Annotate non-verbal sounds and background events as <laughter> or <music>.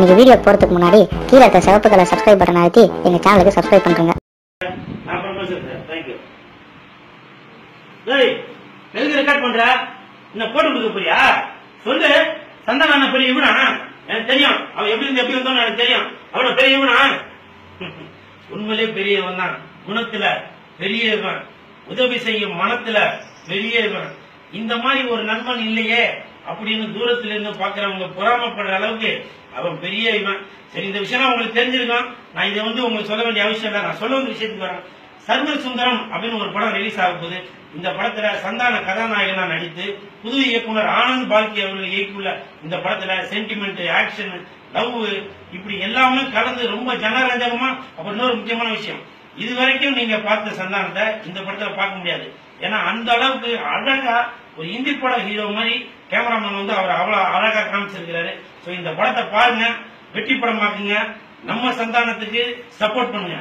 இன்னைக்கு வீடியோ போறதுக்கு முன்னாடி கீழே இருக்க சிவப்பு கலர் சப்ஸ்கிரைப் பட்டன் அழுத்தி எங்க சேனலுக்கு சப்ஸ்கிரைப் பண்ணுங்க எதுக்கு ரெக்கார்ட் பண்ற? என்ன போட்டு கொடுக்க போறியா? சொல்லு. பெரிய இவனா? எனக்கு தெரியும். அவன் எப்படி இருந்து எப்படி வந்தான்னு எனக்கு தெரியும். அவன பெரிய இவனா? <laughs> உண்மையிலே பெரியவன் தான். குணத்துல பெரியவன். உதவி செய்யும் மனத்துல பெரியவன். இந்த மாதிரி ஒரு நண்பன் இல்லையே. அப்படின்னு தூரத்துல இருந்து பாக்குறவங்க பொறாமப்படுற அளவுக்கு அவன் பெரிய இவன். சரி இந்த விஷயம் உங்களுக்கு தெரிஞ்சிருக்கான் நான் இதை வந்து உங்களுக்கு சொல்ல வேண்டிய அவசியம் இல்லை. நான் சொல்ல வேண்டிய விஷயத்துக்கு வரேன். சர்வ சுந்தரம் அப்படின்னு ஒரு படம் ரிலீஸ் ஆக போகுது. இந்த படத்துல சந்தான கதாநாயகனா நடித்து புது இயக்குனர் ஆனந்த் பால்கி அவர்கள் இயக்கியுள்ள இந்த படத்துல சென்டிமெண்ட் ஆக்ஷன் லவ் இப்படி எல்லாமே கலந்து ரொம்ப ஜனரஞ்சகமா அப்புறம் இன்னொரு முக்கியமான விஷயம். இது வரைக்கும் நீங்க பார்த்த சந்தானத்தை இந்த படத்துல பார்க்க முடியாது. ஏன்னா அந்த அளவுக்கு அழகா ஒரு இந்தி பட ஹீரோ மாதிரி கேமராமேன் வந்து அவர் அவ்வளவு அழகா காமிச்சிருக்கிறாரு. ஸோ இந்த படத்தை பாருங்க வெற்றி படமாக்குங்க நம்ம சந்தானத்துக்கு சப்போர்ட் பண்ணுங்க.